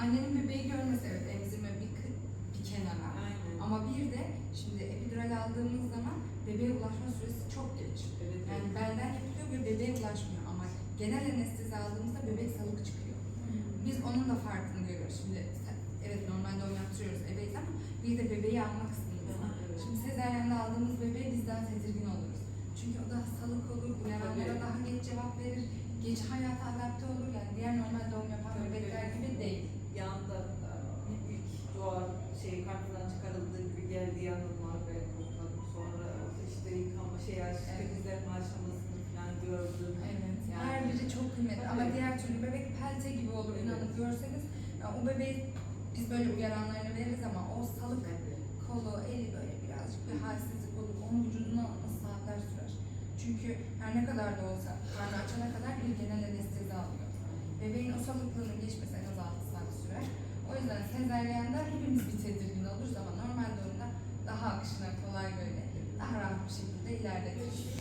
annenin bebeği görmesi evet emzirme bir, bir kenara. Aynen. Ama bir de şimdi epidural aldığımız zaman bebeğe ulaşma süresi çok geç. Evet, Yani evet. belden yapılıyor ve bebeğe ulaşmıyor ama genel anestezi aldığımızda bebek salık çıkıyor. Biz onun da farkını görüyoruz. Şimdi evet normal doğum yaptırıyoruz ebeyiz ama bir de bebeği alma kısmımız var. Evet. Şimdi sezaryende aldığımız bebeğe biz daha tedirgin oluruz. Çünkü o da hastalık olur, uyaranlara daha geç cevap verir, geç hayata adapte olur. Yani karnından çıkarıldığı gibi geldiği anılar ben topladım. Sonra işte yıkama şey Evet. temizlenme aşamasını falan gördüm. Evet. Yani- Her biri çok kıymetli ama Tabii. diğer türlü bebek pelte gibi olur Evet. inanın görseniz. Yani o bebeği biz böyle uyaranlarını veririz ama o salık kolu, eli böyle birazcık bir halsizlik olur. Onun vücuduna alması saatler sürer. Çünkü her ne kadar da olsa karnı açana kadar bir genel anestezi alıyor. Bebeğin o salıklığının geçmesi en az 6 saat sürer. O yüzden sezaryanda hepimiz bir tedirgin oluruz ama normal doğumda daha akışına kolay böyle daha rahat bir şekilde ilerletir.